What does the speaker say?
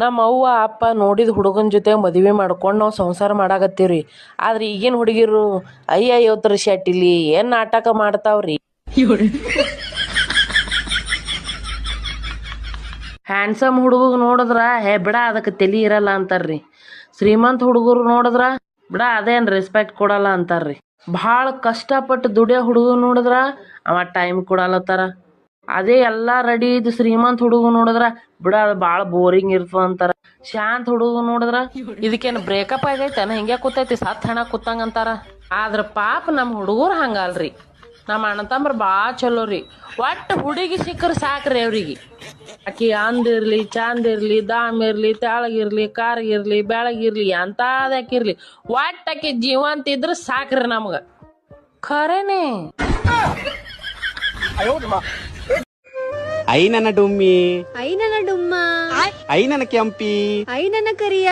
ನಮ್ಮ ಅವ್ವ, ಅಪ್ಪ ನೋಡಿದ ಹುಡುಗನ ಜೊತೆ ಮದುವೆ ಮಾಡ್ಕೊಂಡು ನಾವು ಸಂಸಾರ ಮಾಡಾಕತ್ತೀವ್ರಿ. ಆದ್ರೆ ಈಗಿನ ಹುಡುಗಿರು, ಅಯ್ಯ ಐವತ್ತರ ಶೆಟ್ಟಿಲಿ ಏನ್ ನಾಟಕ ಮಾಡ್ತಾವ್ರಿ? ಹ್ಯಾಂಡ್ಸಮ್ ಹುಡುಗ ನೋಡಿದ್ರ, ಹೇ, ಬಿಡ, ಅದಕ್ಕೆ ತಲಿ ಇರಲ್ಲ ಅಂತಾರ್ರಿ. ಶ್ರೀಮಂತ ಹುಡುಗರು ನೋಡಿದ್ರ, ಬಿಡ, ಅದೇನ್ ರೆಸ್ಪೆಕ್ಟ್ ಕೊಡಲ್ಲ ಅಂತಾರ್ರಿ. ಭಾಳ ಕಷ್ಟಪಟ್ಟು ದುಡಿಯೋ ಹುಡುಗ ನೋಡಿದ್ರ, ಅವ ಟೈಮ್ ಕೊಡಲ್ಲತ್ತಾರ. ಅದೇ ಎಲ್ಲಾ ರೆಡಿ ಇದ್ದು ಶ್ರೀಮಂತ ಹುಡುಗ ನೋಡಿದ್ರ ಬಿಡ ಅದು ಭಾಳ ಬೋರಿಂಗ್ ಇರ್ತದ ಅಂತಾರ. ಶಾಂತ ಹುಡುಗ ನೋಡಿದ್ರ ಇದಕ್ಕೇನು ಬ್ರೇಕಪ್ ಆಗೈತೇನ? ಹಿಂಗೆ ಕೂತೈತಿ, ಸತ್ ಹಣ ಕೂತಂಗ ಅಂತಾರ. ಆದ್ರ ಪಾಪ ನಮ್ಮ ಹುಡುಗರು ಹಂಗಲ್ರಿ. ನಮ್ಮ ಅಣ್ಣ ತಮ್ಮರು ಭಾಳ ಚಲೋ ರೀ. ಒಟ್ಟು ಹುಡುಗಿ ಸಿಕ್ಕರೆ ಸಾಕ್ರಿ ಅವ್ರಿಗೆ. ಆಕಿ ಅಂದಿರ್ಲಿ ಚಂದಿರ್ಲಿ ದಾಮ್ ಇರ್ಲಿ ತೆಳಗಿರ್ಲಿ ಕಾರ್ಗಿರ್ಲಿ ಬೆಳಗಿರ್ಲಿ ಎಂತಾದ್ ಆಕಿರ್ಲಿ ಒಟ್ಟು ಆಕಿ ಜೀವಂತ ಇದ್ರ ಸಾಕ್ರಿ ನಮ್ಗ. ಖರೇನೆ? ಐ ನನ್ನ ಡುಮ್ಮಿ ಐ ನನ್ನ ಡುಮ್ಮ ಐ ನನ್ನ ಕೆಂಪಿ ಐ ನನ್ನ ಕರಿಯ